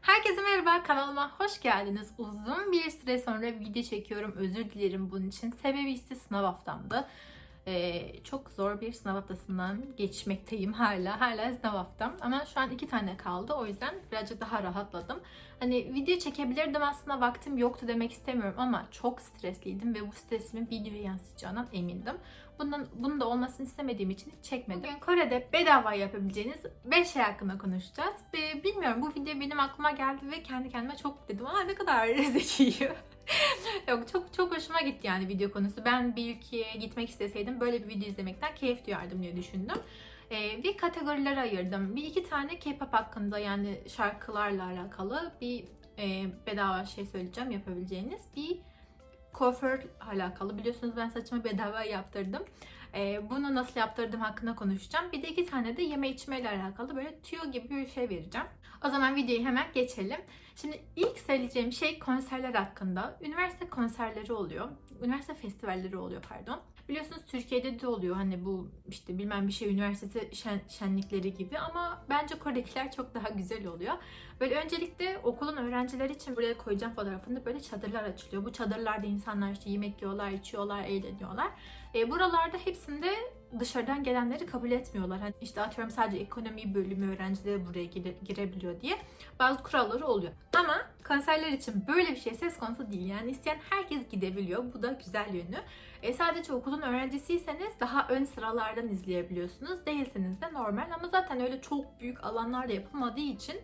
Herkese merhaba kanalıma hoş geldiniz. Uzun bir süre sonra video çekiyorum. Özür dilerim bunun için. Sebebi ise sınav haftamdı. Ee, çok zor bir sınav haftasından geçmekteyim hala. Hala sınav haftam. Ama şu an iki tane kaldı. O yüzden birazcık daha rahatladım. Hani video çekebilirdim aslında vaktim yoktu demek istemiyorum ama çok stresliydim ve bu stresimin videoya yansıyacağından emindim. Bundan, bunun da olmasını istemediğim için hiç çekmedim. Bugün Kore'de bedava yapabileceğiniz 5 şey hakkında konuşacağız. Ve bilmiyorum bu video benim aklıma geldi ve kendi kendime çok dedim. Aa ne kadar zekiyim. Yok çok çok hoşuma gitti yani video konusu. Ben bir ülkeye gitmek isteseydim böyle bir video izlemekten keyif duyardım diye düşündüm. Ee, bir kategorilere ayırdım. Bir iki tane K-pop hakkında yani şarkılarla alakalı bir e, bedava şey söyleyeceğim yapabileceğiniz. Bir kuaför alakalı. Biliyorsunuz ben saçımı bedava yaptırdım. Ee, bunu nasıl yaptırdım hakkında konuşacağım. Bir de iki tane de yeme içmeyle alakalı böyle tüyo gibi bir şey vereceğim. O zaman videoyu hemen geçelim. Şimdi ilk söyleyeceğim şey konserler hakkında. Üniversite konserleri oluyor. Üniversite festivalleri oluyor pardon. Biliyorsunuz Türkiye'de de oluyor hani bu işte bilmem bir şey üniversitesi şen, şenlikleri gibi ama bence Kore'dekiler çok daha güzel oluyor. Böyle öncelikle okulun öğrencileri için buraya koyacağım fotoğrafında böyle çadırlar açılıyor. Bu çadırlarda insanlar işte yemek yiyorlar, içiyorlar, eğleniyorlar. E, buralarda hepsinde dışarıdan gelenleri kabul etmiyorlar. Hani işte atıyorum sadece ekonomi bölümü öğrencileri buraya gire, girebiliyor diye bazı kuralları oluyor. Ama konserler için böyle bir şey söz konusu değil. Yani isteyen herkes gidebiliyor. Bu da güzel yönü. E, sadece okulun öğrencisiyseniz daha ön sıralardan izleyebiliyorsunuz. Değilseniz de normal ama zaten öyle çok büyük alanlarda yapılmadığı için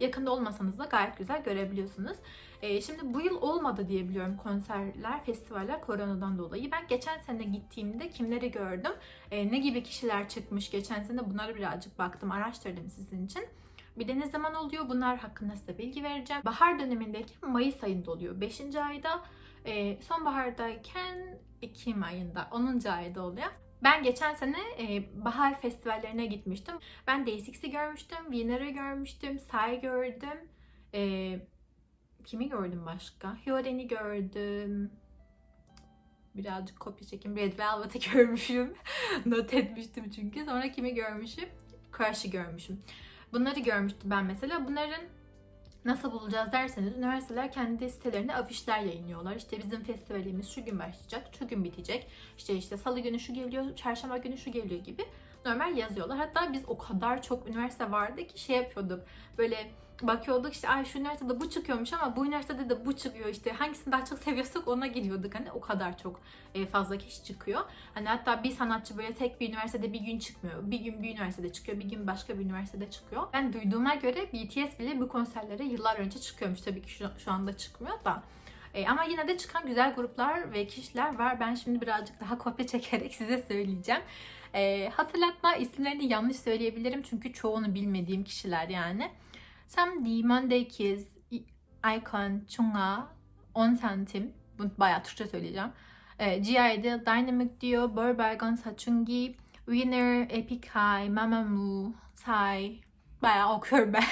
yakında olmasanız da gayet güzel görebiliyorsunuz. E, şimdi bu yıl olmadı diye biliyorum konserler, festivaller koronadan dolayı. Ben geçen sene gittiğimde kimleri gördüm, e, ne gibi kişiler çıkmış geçen sene bunları birazcık baktım, araştırdım sizin için. Bir de ne zaman oluyor bunlar hakkında size bilgi vereceğim. Bahar dönemindeyken Mayıs ayında oluyor. 5. ayda, e, sonbahardayken Ekim ayında 10. ayda oluyor. Ben geçen sene e, bahar festivallerine gitmiştim. Ben Day6'i görmüştüm, Winner'ı görmüştüm, Psy gördüm. E, kimi gördüm başka? Hyoren'i gördüm. Birazcık kopya çekim. Red Velvet'i görmüşüm. Not etmiştim çünkü. Sonra kimi görmüşüm? Crush'ı görmüşüm. Bunları görmüştüm ben mesela. Bunların nasıl bulacağız derseniz üniversiteler kendi sitelerinde afişler yayınlıyorlar. İşte bizim festivalimiz şu gün başlayacak, şu gün bitecek. İşte işte salı günü şu geliyor, çarşamba günü şu geliyor gibi normal yazıyorlar. Hatta biz o kadar çok üniversite vardı ki şey yapıyorduk. Böyle bakıyorduk işte ay şu üniversitede bu çıkıyormuş ama bu üniversitede de bu çıkıyor işte hangisini daha çok seviyorsak ona gidiyorduk hani o kadar çok e, fazla kişi çıkıyor. Hani hatta bir sanatçı böyle tek bir üniversitede bir gün çıkmıyor. Bir gün bir üniversitede çıkıyor, bir gün başka bir üniversitede çıkıyor. Ben duyduğuma göre BTS bile bu konserlere yıllar önce çıkıyormuş. Tabii ki şu, şu anda çıkmıyor da. E, ama yine de çıkan güzel gruplar ve kişiler var. Ben şimdi birazcık daha kopya çekerek size söyleyeceğim. E, hatırlatma isimlerini yanlış söyleyebilirim çünkü çoğunu bilmediğim kişiler yani. Sam D, Monday Icon, Chungha, 10 santim. Bunu bayağı Türkçe söyleyeceğim. E, G.I.D, Dynamic Duo, Burbergon, Sachungi, Winner, High, Mamamoo, Psy. Bayağı okuyorum ben.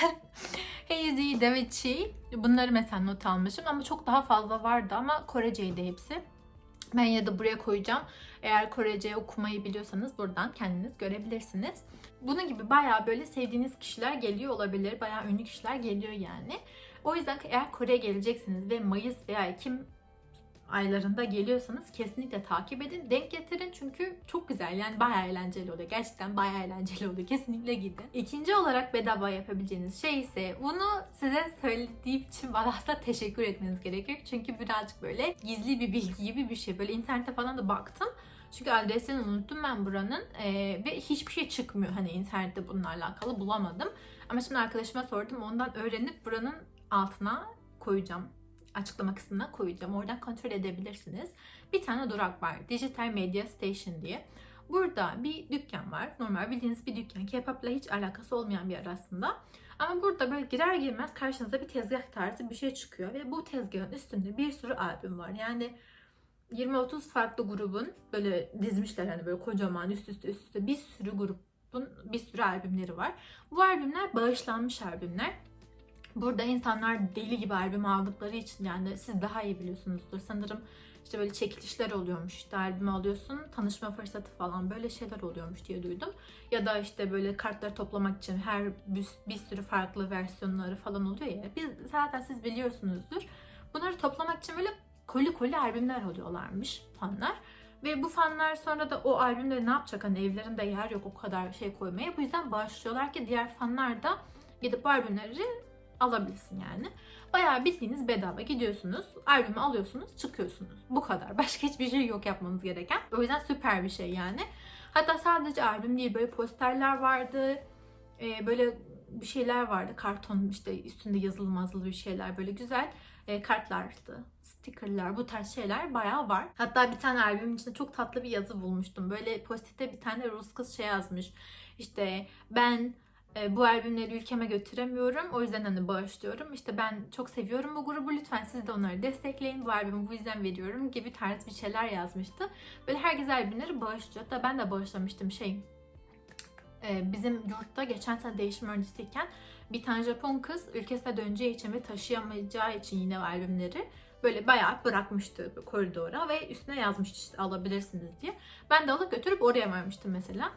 Hazy, Davichi. Bunları mesela not almışım ama çok daha fazla vardı ama Koreceydi hepsi. Ben ya da buraya koyacağım. Eğer Korece okumayı biliyorsanız buradan kendiniz görebilirsiniz. Bunun gibi bayağı böyle sevdiğiniz kişiler geliyor olabilir. Bayağı ünlü kişiler geliyor yani. O yüzden eğer Kore'ye geleceksiniz ve Mayıs veya Ekim aylarında geliyorsanız kesinlikle takip edin. Denk getirin çünkü çok güzel yani bayağı eğlenceli oluyor. Gerçekten bayağı eğlenceli oluyor. Kesinlikle gidin. İkinci olarak bedava yapabileceğiniz şey ise bunu size söylediğim için bana aslında teşekkür etmeniz gerekiyor. Çünkü birazcık böyle gizli bir bilgi gibi bir şey. Böyle internette falan da baktım. Çünkü adresini unuttum ben buranın ee, ve hiçbir şey çıkmıyor hani internette bununla alakalı bulamadım. Ama şimdi arkadaşıma sordum ondan öğrenip buranın altına koyacağım açıklama kısmına koyacağım. Oradan kontrol edebilirsiniz. Bir tane durak var. Digital Media Station diye. Burada bir dükkan var. Normal bildiğiniz bir dükkan. K-pop'la hiç alakası olmayan bir yer aslında. Ama burada böyle girer girmez karşınıza bir tezgah tarzı bir şey çıkıyor. Ve bu tezgahın üstünde bir sürü albüm var. Yani 20-30 farklı grubun böyle dizmişler hani böyle kocaman üst üste üst üste bir sürü grubun bir sürü albümleri var. Bu albümler bağışlanmış albümler. Burada insanlar deli gibi albüm aldıkları için yani siz daha iyi biliyorsunuzdur. Sanırım işte böyle çekilişler oluyormuş. İşte albümü alıyorsun, tanışma fırsatı falan böyle şeyler oluyormuş diye duydum. Ya da işte böyle kartları toplamak için her bir, bir sürü farklı versiyonları falan oluyor ya. Biz zaten siz biliyorsunuzdur. Bunları toplamak için böyle koli koli albümler oluyorlarmış fanlar. Ve bu fanlar sonra da o albümleri ne yapacak? Hani evlerinde yer yok o kadar şey koymaya. Bu yüzden bağışlıyorlar ki diğer fanlar da gidip bu albümleri alabilsin yani. Bayağı bildiğiniz bedava gidiyorsunuz, albümü alıyorsunuz, çıkıyorsunuz. Bu kadar. Başka hiçbir şey yok yapmanız gereken. O yüzden süper bir şey yani. Hatta sadece albüm değil böyle posterler vardı. Ee, böyle bir şeyler vardı. Karton işte üstünde yazılı mazılı bir şeyler böyle güzel e, kartlardı, stickerlar bu tarz şeyler bayağı var. Hatta bir tane albümün içinde çok tatlı bir yazı bulmuştum. Böyle pozitifte bir tane Rus kız şey yazmış. İşte ben e, bu albümleri ülkeme götüremiyorum. O yüzden hani bağışlıyorum. İşte ben çok seviyorum bu grubu. Lütfen siz de onları destekleyin. Bu albümü bu yüzden veriyorum gibi tarz bir şeyler yazmıştı. Böyle herkes albümleri bağışlıyor. Hatta ben de bağışlamıştım şey. e, bizim yurtta geçen sene değişim öncesiyken bir tane Japon kız ülkesine döneceği için ve taşıyamayacağı için yine albümleri böyle bayağı bırakmıştı koridora ve üstüne yazmıştı işte alabilirsiniz diye. Ben de alıp götürüp oraya vermiştim mesela.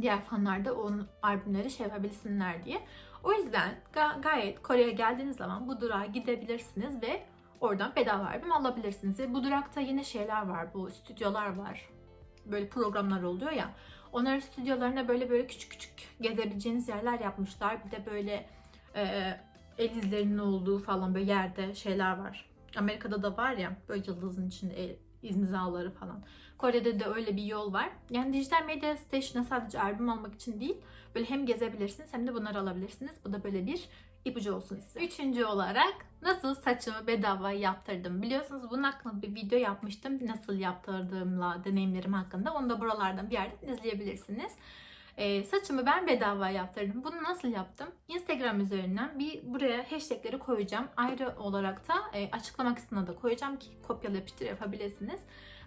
Diğer fanlar da onun albümleri şey yapabilsinler diye. O yüzden ga- gayet Kore'ye geldiğiniz zaman bu durağa gidebilirsiniz ve oradan bedava albüm alabilirsiniz. Ve bu durakta yine şeyler var, bu stüdyolar var. Böyle programlar oluyor ya. Onların stüdyolarına böyle böyle küçük küçük gezebileceğiniz yerler yapmışlar. Bir de böyle e, el izlerinin olduğu falan böyle yerde şeyler var. Amerika'da da var ya böyle yıldızın içinde el imzaları falan. Kore'de de öyle bir yol var. Yani dijital medya station'a sadece albüm almak için değil, böyle hem gezebilirsiniz hem de bunları alabilirsiniz. Bu da böyle bir ipucu olsun size. Üçüncü olarak nasıl saçımı bedava yaptırdım. Biliyorsunuz bunun hakkında bir video yapmıştım. Nasıl yaptırdığımla deneyimlerim hakkında. Onu da buralardan bir yerden izleyebilirsiniz. Ee, saçımı ben bedava yaptırdım. Bunu nasıl yaptım? Instagram üzerinden bir buraya hashtagleri koyacağım. Ayrı olarak da e, açıklama kısmına da koyacağım ki kopyala yapıştır yapabilirsiniz.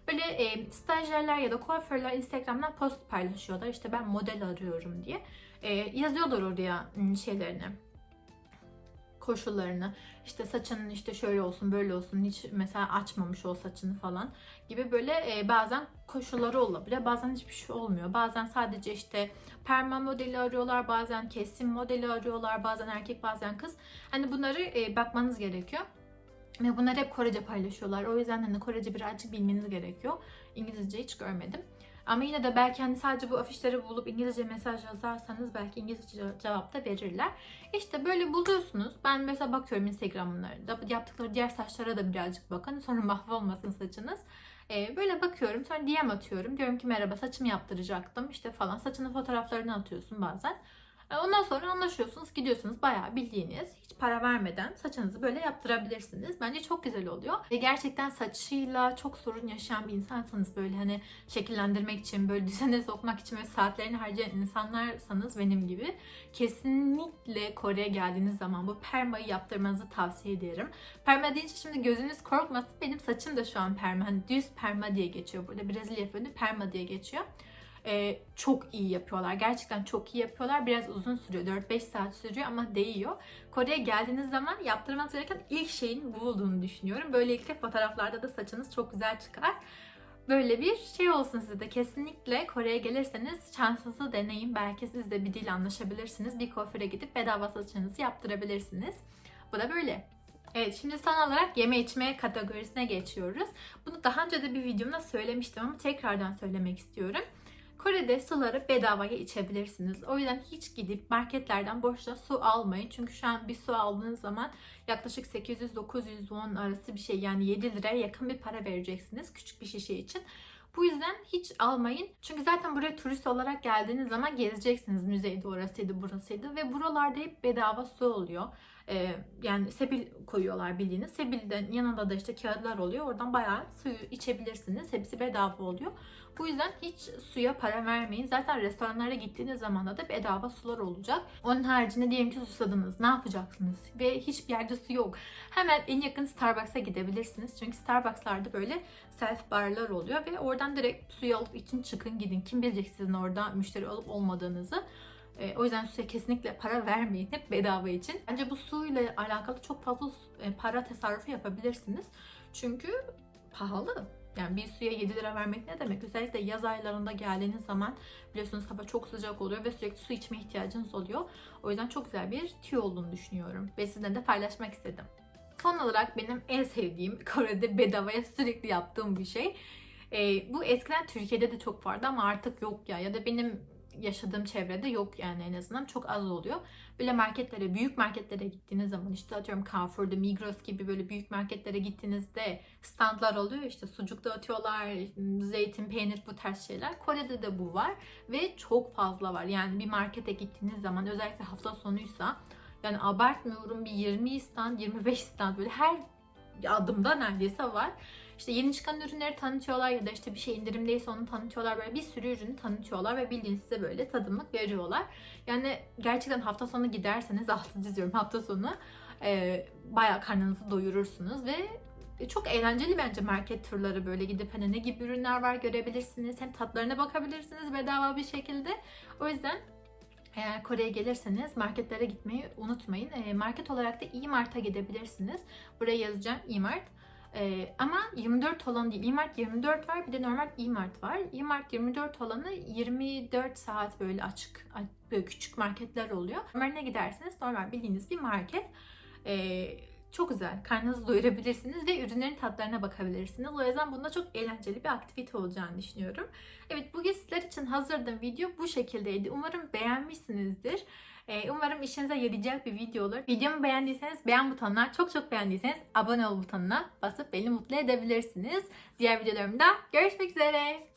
Böyle e, stajyerler ya da kuaförler Instagram'dan post paylaşıyorlar. İşte ben model arıyorum diye. E, yazıyorlar oraya ım, şeylerini koşullarını işte saçının işte şöyle olsun böyle olsun hiç mesela açmamış ol saçını falan gibi böyle e, bazen koşulları olabiliyor bazen hiçbir şey olmuyor. Bazen sadece işte perma modeli arıyorlar bazen kesim modeli arıyorlar bazen erkek bazen kız. Hani bunları e, bakmanız gerekiyor ve bunları hep Korece paylaşıyorlar. O yüzden hani Korece birazcık bilmeniz gerekiyor. İngilizce hiç görmedim ama yine de belki hani sadece bu afişleri bulup İngilizce mesaj yazarsanız belki İngilizce cevap da verirler. İşte böyle buluyorsunuz. Ben mesela bakıyorum Instagram'larında yaptıkları diğer saçlara da birazcık bakın. Sonra mahvolmasın saçınız. Ee, böyle bakıyorum sonra DM atıyorum. Diyorum ki merhaba saçımı yaptıracaktım işte falan. Saçının fotoğraflarını atıyorsun bazen. Ee, Ondan sonra anlaşıyorsunuz, gidiyorsunuz bayağı bildiğiniz, hiç para vermeden saçınızı böyle yaptırabilirsiniz. Bence çok güzel oluyor. Ve gerçekten saçıyla çok sorun yaşayan bir insansanız böyle hani şekillendirmek için, böyle düzene sokmak için ve saatlerini harcayan insanlarsanız benim gibi kesinlikle Kore'ye geldiğiniz zaman bu permayı yaptırmanızı tavsiye ederim. Perma deyince şimdi gözünüz korkmasın. Benim saçım da şu an perma. Hani düz perma diye geçiyor. Burada Brezilya fönü perma diye geçiyor. Ee, çok iyi yapıyorlar. Gerçekten çok iyi yapıyorlar. Biraz uzun sürüyor. 4-5 saat sürüyor ama değiyor. Kore'ye geldiğiniz zaman yaptırmanız gereken ilk şeyin bu olduğunu düşünüyorum. Böylelikle fotoğraflarda da saçınız çok güzel çıkar. Böyle bir şey olsun size de. Kesinlikle Kore'ye gelirseniz şansınızı deneyin. Belki siz de bir dil anlaşabilirsiniz. Bir kuaföre gidip bedava saçınızı yaptırabilirsiniz. Bu da böyle. Evet şimdi son olarak yeme içme kategorisine geçiyoruz. Bunu daha önce de bir videomda söylemiştim ama tekrardan söylemek istiyorum. Kore'de suları bedavaya içebilirsiniz. O yüzden hiç gidip marketlerden boşta su almayın. Çünkü şu an bir su aldığınız zaman yaklaşık 800-900 won arası bir şey yani 7 liraya yakın bir para vereceksiniz küçük bir şişe için. Bu yüzden hiç almayın. Çünkü zaten buraya turist olarak geldiğiniz zaman gezeceksiniz. Müzeydi orasıydı burasıydı ve buralarda hep bedava su oluyor. Ee, yani sebil koyuyorlar bildiğiniz. Sebilden yanında da işte kağıtlar oluyor. Oradan bayağı suyu içebilirsiniz. Hepsi bedava oluyor. Bu yüzden hiç suya para vermeyin. Zaten restoranlara gittiğiniz zaman da bedava sular olacak. Onun haricinde diyelim ki susadınız. Ne yapacaksınız? Ve hiçbir yerde su yok. Hemen en yakın Starbucks'a gidebilirsiniz. Çünkü Starbucks'larda böyle self barlar oluyor ve oradan direkt suyu alıp için çıkın gidin. Kim bilecek sizin orada müşteri olup olmadığınızı. E, o yüzden suya kesinlikle para vermeyin. Hep bedava için. Bence bu suyla alakalı çok fazla e, para tasarrufu yapabilirsiniz. Çünkü pahalı. Yani bir suya 7 lira vermek ne demek? Özellikle yaz aylarında geldiğiniz zaman biliyorsunuz hava çok sıcak oluyor ve sürekli su içme ihtiyacınız oluyor. O yüzden çok güzel bir tüy olduğunu düşünüyorum ve sizinle de paylaşmak istedim. Son olarak benim en sevdiğim Kore'de bedavaya sürekli yaptığım bir şey. Ee, bu eskiden Türkiye'de de çok vardı ama artık yok ya ya da benim yaşadığım çevrede yok yani en azından çok az oluyor. Böyle marketlere, büyük marketlere gittiğiniz zaman işte atıyorum Carrefour'da, Migros gibi böyle büyük marketlere gittiğinizde standlar oluyor. işte sucuk dağıtıyorlar, zeytin, peynir bu tarz şeyler. Kore'de de bu var ve çok fazla var. Yani bir markete gittiğiniz zaman özellikle hafta sonuysa yani abartmıyorum bir 20 stand, 25 stand böyle her adımda neredeyse var. İşte yeni çıkan ürünleri tanıtıyorlar ya da işte bir şey indirimdeyse onu tanıtıyorlar. Böyle bir sürü ürünü tanıtıyorlar ve bildiğiniz size böyle tadımlık veriyorlar. Yani gerçekten hafta sonu giderseniz altı diziyorum hafta sonu e, bayağı karnınızı doyurursunuz ve çok eğlenceli bence market turları böyle gidip hani ne gibi ürünler var görebilirsiniz. Hem tatlarına bakabilirsiniz bedava bir şekilde. O yüzden eğer Kore'ye gelirseniz marketlere gitmeyi unutmayın. E, market olarak da E-Mart'a gidebilirsiniz. Buraya yazacağım E-Mart. E, ama 24 olan değil. E-Mart 24 var bir de normal E-Mart var. E-Mart 24 olanı 24 saat böyle açık böyle küçük marketler oluyor. Normaline giderseniz normal bildiğiniz bir market. E, çok güzel. Karnınızı doyurabilirsiniz ve ürünlerin tatlarına bakabilirsiniz. O yüzden bunda çok eğlenceli bir aktivite olacağını düşünüyorum. Evet bugün sizler için hazırladığım video bu şekildeydi. Umarım beğenmişsinizdir. Ee, Umarım işinize yarayacak bir video olur. Videomu beğendiyseniz beğen butonuna, çok çok beğendiyseniz abone ol butonuna basıp beni mutlu edebilirsiniz. Diğer videolarımda görüşmek üzere.